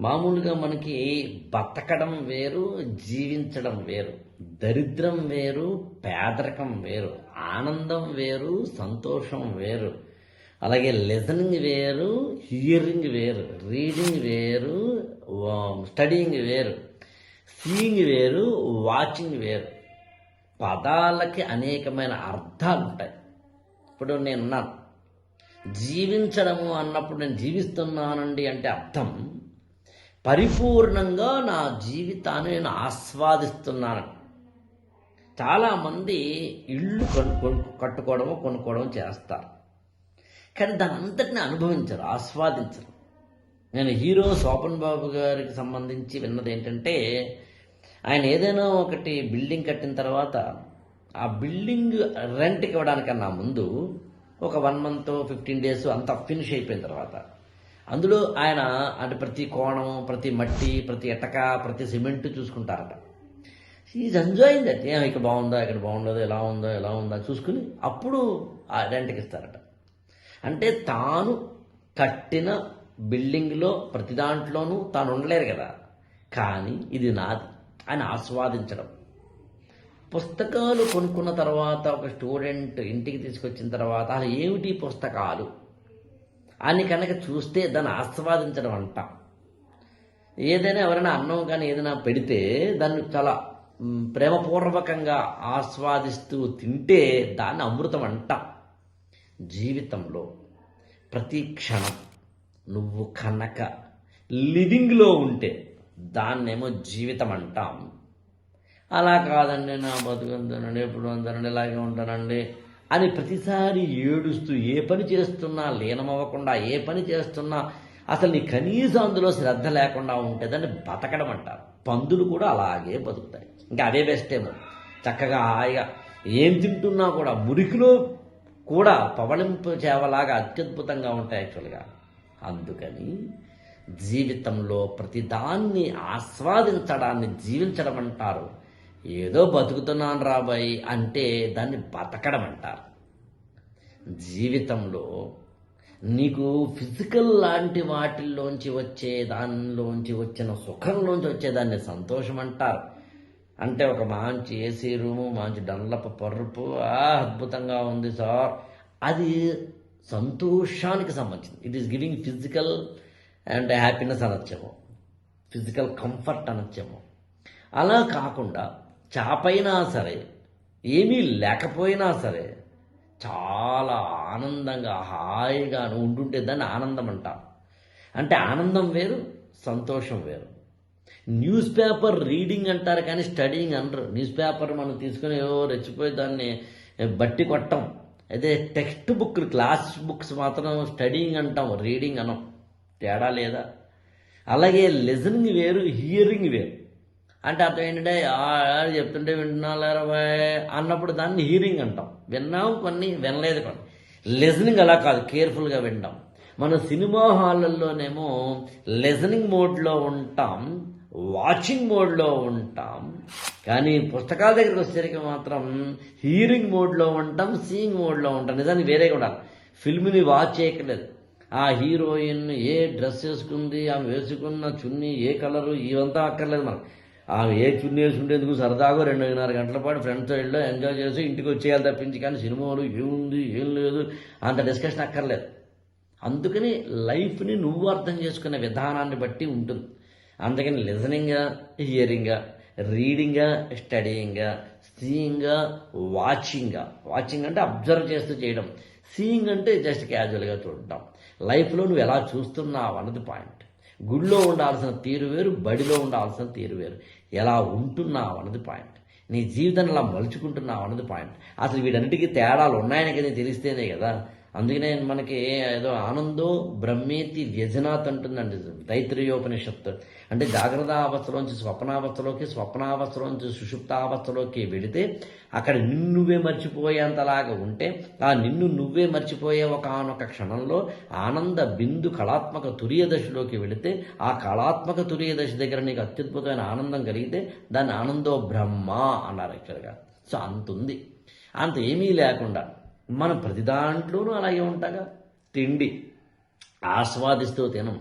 మామూలుగా మనకి బతకడం వేరు జీవించడం వేరు. దరిద్రం వేరు పేదరికం వేరు. ఆనందం వేరు సంతోషం వేరు. అలాగే లిజనింగ్ వేరు హియరింగ్ వేరు. రీడింగ్ వేరు స్టడీయింగ్ వేరు. సీయింగ్ వేరు వాచింగ్ వేరు. పదాలకి అనేకమైన అర్థాలు ఉంటాయి. ఇప్పుడు నేనున్నాను. జీవించడము అన్నప్పుడు నేను జీవిస్తున్నానండి అంటే అర్థం. పరిపూర్ణంగా నా జీవితాన్ని నేను ఆస్వాదిస్తున్నాను. చాలామంది ఇళ్ళు కొను కట్టుకోవడము కొనుక్కోవడం చేస్తారు. కానీ దాని అంతటిని అనుభవించరు ఆస్వాదించరు. నేను హీరో శోభన్ బాబు గారికి సంబంధించి విన్నది ఏంటంటే ఆయన ఏదైనా ఒకటి బిల్డింగ్ కట్టిన తర్వాత ఆ బిల్డింగ్ రెంట్కి ఇవ్వడానికన్నా ముందు ఒక వన్ మంత్ ఫిఫ్టీన్ డేస్ అంతా ఫినిష్ అయిపోయిన తర్వాత అందులో ఆయన అంటే ప్రతి కోణం ప్రతి మట్టి ప్రతి ఎటక ప్రతి సిమెంట్ చూసుకుంటారట. ఈజ్ ఎంజాయింగ్ దట్ ఏం ఇక్కడ బాగుందా ఇక్కడ బాగుండదు ఎలా ఉందో ఎలా ఉందా చూసుకుని అప్పుడు ఆ రెంట్కి ఇస్తారట. అంటే తాను కట్టిన బిల్డింగ్లో ప్రతి దాంట్లోనూ తాను ఉండలేరు కదా. కానీ ఇది నాది అని ఆస్వాదించడం. పుస్తకాలు కొనుక్కున్న తర్వాత ఒక స్టూడెంట్ ఇంటికి తీసుకొచ్చిన తర్వాత అసలు ఏమిటి పుస్తకాలు? అని కనుక చూస్తే దాన్ని ఆస్వాదించడం అంటాం. ఏదైనా ఎవరైనా అన్నం కానీ ఏదైనా పెడితే దాన్ని చాలా ప్రేమపూర్వకంగా ఆస్వాదిస్తూ తింటే దాన్ని అమృతం అంటాం. జీవితంలో ప్రతి క్షణం నువ్వు కనుక లివింగ్లో ఉంటే దాన్నేమో జీవితం అంటాం. అలా కాదండి నా బతుకుంటానండి ఎప్పుడు ఉంటానండి ఇలాగే ఉంటానండి. అని ప్రతిసారి ఏడుస్తూ ఏ పని చేస్తున్నా లీనమవ్వకుండా ఏ పని చేస్తున్నా అసలు నీ కనీసం అందులో శ్రద్ధ లేకుండా ఉంటుందని బతకడం అంటారు. పందులు కూడా అలాగే బతుకుతాయి. ఇంకా అవే బెస్ట్ ఏమో. చక్కగా హాయిగా ఏం తింటున్నా కూడా మురికిలో కూడా పవళింపు చేవలాగా అత్యద్భుతంగా ఉంటాయి యాక్చువల్గా. అందుకని జీవితంలో ప్రతిదాన్ని ఆస్వాదించడాన్ని జీవించడం అంటారు. ఏదో బతుకుతున్నాను రాబాయి అంటే దాన్ని బతకడం అంటారు. జీవితంలో నీకు ఫిజికల్ లాంటి వాటిల్లోంచి వచ్చే దానిలోంచి వచ్చిన సుఖంలోంచి వచ్చేదాన్ని సంతోషం అంటారు. అంటే ఒక మంచి ఏసీ రూము మంచి డల్లప పరుపు ఆ అద్భుతంగా ఉంది సార్. అది సంతోషానికి సంబంధించింది. It is giving physical and happiness అనొచ్చేమో. Physical comfort అనొచ్చేమో. అలా కాకుండా చాపైనా సరే ఏమీ లేకపోయినా సరే చాలా ఆనందంగా హాయిగా ఉంటుంటే దాన్ని ఆనందం అంటాం. అంటే ఆనందం వేరు సంతోషం వేరు. న్యూస్ పేపర్ రీడింగ్ అంటారు కానీ స్టడీయింగ్ అనరు. న్యూస్ పేపర్ మనం తీసుకుని ఏవో రెచ్చిపోయి దాన్ని బట్టి కొట్టం. అయితే టెక్స్ట్ బుక్ క్లాస్ బుక్స్ మాత్రం స్టడీయింగ్ అంటాం రీడింగ్ అనం. తేడా లేదా? అలాగే లిజనింగ్ వేరు హియరింగ్ వేరు. అంటే అర్థం ఏంటంటే "ఆ, చెప్తుంటే వింటున్నారా అన్నప్పుడు దాన్ని హీరింగ్ అంటాం. విన్నాం కొన్ని వినలేదు కొన్ని. లిజనింగ్ అలా కాదు కేర్ఫుల్గా వింటాం. మన సినిమా హాళ్ళల్లోనేమో లిజనింగ్ మోడ్లో ఉంటాం వాచింగ్ మోడ్లో ఉంటాం. కానీ పుస్తకాల దగ్గరికి వచ్చేసరికి మాత్రం హీరింగ్ మోడ్లో ఉంటాం సీయింగ్ మోడ్లో ఉంటాం. నిజానికి వేరే కూడా ఫిల్మ్ని వాచ్ చేయక్కర్లేదు. ఆ హీరోయిన్ ఏ డ్రెస్ వేసుకుంది ఆమె వేసుకున్న చున్నీ ఏ కలరు ఇవంతా అక్కర్లేదు మనకు. ఆమె ఏ చున్నేసి ఉండేందుకు సరదాగా రెండున్నర గంటల పాటు ఫ్రెండ్స్తో వెళ్ళి ఎంజాయ్ చేసి ఇంటికి వచ్చేయాలి తప్పించి కానీ సినిమాలు ఏముంది ఏం లేదు అంత డిస్కషన్ అక్కర్లేదు. అందుకని లైఫ్ని నువ్వు అర్థం చేసుకునే విధానాన్ని బట్టి ఉంటుంది. అందుకని లిజనింగ్గా హియరింగ్గా రీడింగ్గా స్టడీయింగ్గా సీయింగా వాచింగ్గా వాచింగ్ అంటే అబ్జర్వ్ చేస్తూ చేయడం. సీయింగ్ అంటే జస్ట్ క్యాజువల్గా చూడటం లైఫ్లో నువ్వు ఎలా చూస్తున్నావు అన్నది పాయింట్ గుడిలో ఉండాల్సిన తీరు వేరు బడిలో ఉండాల్సిన తీరు వేరు. ఎలా ఉంటున్నావు అన్నది పాయింట్ నీ జీవితాన్ని ఎలా మలుచుకుంటున్నావు అన్నది పాయింట్ అసలు వీటన్నిటికీ తేడాలు ఉన్నాయని కదా తెలిస్తేనే కదా అందుకనే మనకి ఏదో ఆనందో బ్రహ్మేతి వ్యజనాత్ అంటుందండి తైత్రీయోపనిషత్తు. అంటే జాగ్రత్త అవస్థలోంచి స్వప్నావస్థలోకి స్వప్నావస్థలోంచి సుషుప్తావస్థలోకి వెళితే అక్కడ నిన్ను నువ్వే మర్చిపోయేంతలాగా ఉంటే ఆ నిన్ను నువ్వే మర్చిపోయే ఒకనొక క్షణంలో ఆనంద బిందు కళాత్మక తురియ దశలోకి వెళితే ఆ కళాత్మక తురియ దశ దగ్గర నీకు అత్యద్భుతమైన ఆనందం కలిగితే దాన్ని ఆనందో బ్రహ్మ అన్నారు యాక్చువల్గా. సో అంత ఉంది అంత ఏమీ లేకుండా మనం ప్రతి దాంట్లోనూ అలాగే ఉంటాగా. తిండి ఆస్వాదిస్తూ తినం.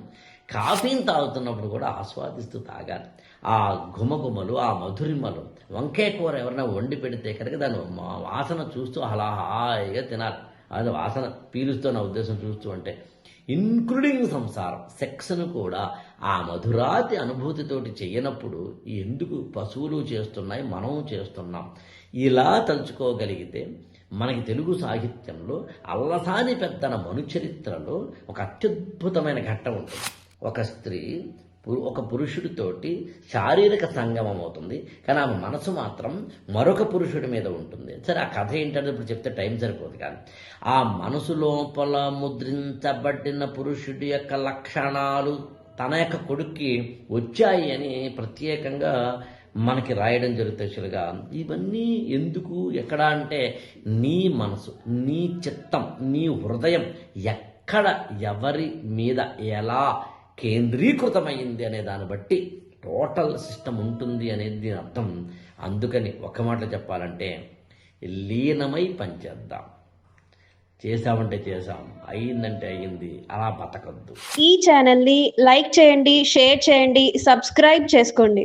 కాఫీని తాగుతున్నప్పుడు కూడా ఆస్వాదిస్తూ తాగాలి. ఆ ఘుమఘుమలు ఆ మధురిమలు వంకాయ కూర ఎవరైనా వండి పెడితే కనుక దాని మా- వాసన చూస్తూ అలా హాయిగా తినాలి. అది వాసన పీలుస్తూ నా ఉద్దేశం చూస్తూ అంటే ఇన్క్లూడింగ్ సంసారం సెక్స్ను కూడా ఆ మధురాతి అనుభూతితోటి చేయనప్పుడు ఎందుకు పశువులు చేస్తున్నాయి మనం చేస్తున్నాం ఇలా తలుచుకోగలిగితే మనకి తెలుగు సాహిత్యంలో అల్లసాని పెద్దన మనుచరిత్రలో ఒక అత్యద్భుతమైన ఘట్టం ఉంటుంది. ఒక స్త్రీ ఒక పురుషుడితోటి శారీరక సంగమం అవుతుంది. కానీ ఆమె మనసు మాత్రం మరొక పురుషుడి మీద ఉంటుంది. సరే ఆ కథ ఏంటంటే ఇప్పుడు చెప్తే టైం సరిపోదు కానీ ఆ మనసు లోపల ముద్రించబడిన పురుషుడి యొక్క లక్షణాలు తన యొక్క కొడుక్కి వచ్చాయి అని ప్రత్యేకంగా మనకి రాయడం జరుగుతుంది యాక్చువల్గా ఇవన్నీ ఎందుకు ఎక్కడ అంటే నీ మనసు నీ చిత్తం నీ హృదయం ఎక్కడ ఎవరి మీద ఎలా కేంద్రీకృతమైంది అనే దాన్ని బట్టి టోటల్ సిస్టమ్ ఉంటుంది అనేది దీని అర్థం. అందుకని ఒక మాటలో చెప్పాలంటే లీనమై పనిచేద్దాం చేసామంటే చేసాం అయిందంటే అయ్యింది. అలా బతకద్దు. ఈ ఛానల్ని లైక్ చేయండి షేర్ చేయండి సబ్స్క్రైబ్ చేసుకోండి.